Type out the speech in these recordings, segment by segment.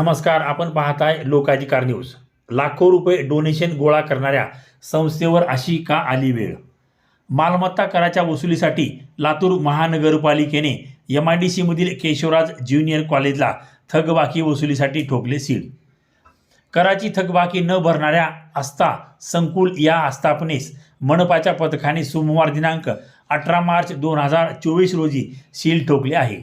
नमस्कार आपण पाहताय लोकाधिकार न्यूज. लाखो रुपये डोनेशन गोळा करणाऱ्या संस्थेवर अशी का आली वेळ? मालमत्ता कराच्या वसुलीसाठी लातूर महानगरपालिकेने एम आय डी सीमधील केशवराज ज्युनियर कॉलेजला थकबाकी वसुलीसाठी ठोकले सील. कराची थकबाकी न भरणाऱ्या आस्था संकुल या आस्थापनेस मनपाच्या पथकाने सोमवार दिनांक अठरा मार्च दोन हजार चोवीस रोजी सील ठोकले आहे.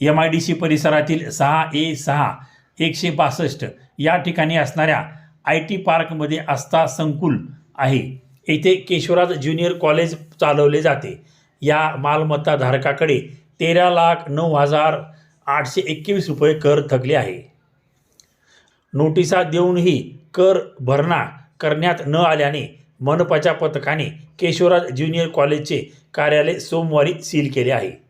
एम आय डी सी परिसरातील सहा ए सहा एकशे बासष्ट. या ठिकाणी असणाऱ्या आय टी पार्कमध्ये आस्था संकुल आहे. येथे केशवराज ज्युनियर कॉलेज चालवले जाते. या मालमत्ता धारकाकडे तेरा लाख नऊ हजार आठशे एकवीस रुपये कर थकले आहे. नोटिसा देऊनही कर भरणा करण्यात न आल्याने मनपाच्या पथकाने केशवराज ज्युनियर कॉलेजचे कार्यालय सोमवारी सील केले आहे.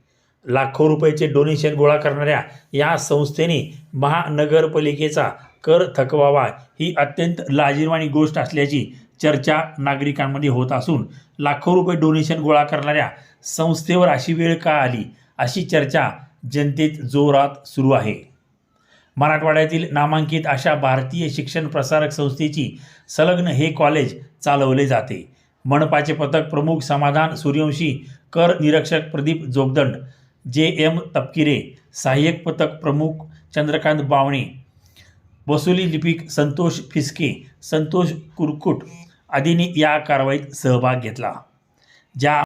लाखो रुपयाचे डोनेशन गोळा करणाऱ्या या संस्थेने महानगरपालिकेचा कर थकवावा ही अत्यंत लाजिरवाणी गोष्ट असल्याची चर्चा नागरिकांमध्ये होत असून लाखो रुपये डोनेशन गोळा करणाऱ्या संस्थेवर अशी वेळ का आली अशी चर्चा जनतेत जोरात सुरू आहे. मराठवाड्यातील नामांकित अशा भारतीय शिक्षण प्रसारक संस्थेची संलग्न हे कॉलेज चालवले जाते. मनपाचे पथक प्रमुख समाधान सूर्यवंशी कर निरीक्षक प्रदीप जोगदंड जे एम तपकिरे सहाय्यक पथक प्रमुख चंद्रकांत बावणे वसुली लिपिक संतोष फिसके संतोष कुरकुट आदींनी या कारवाईत सहभाग घेतला. ज्या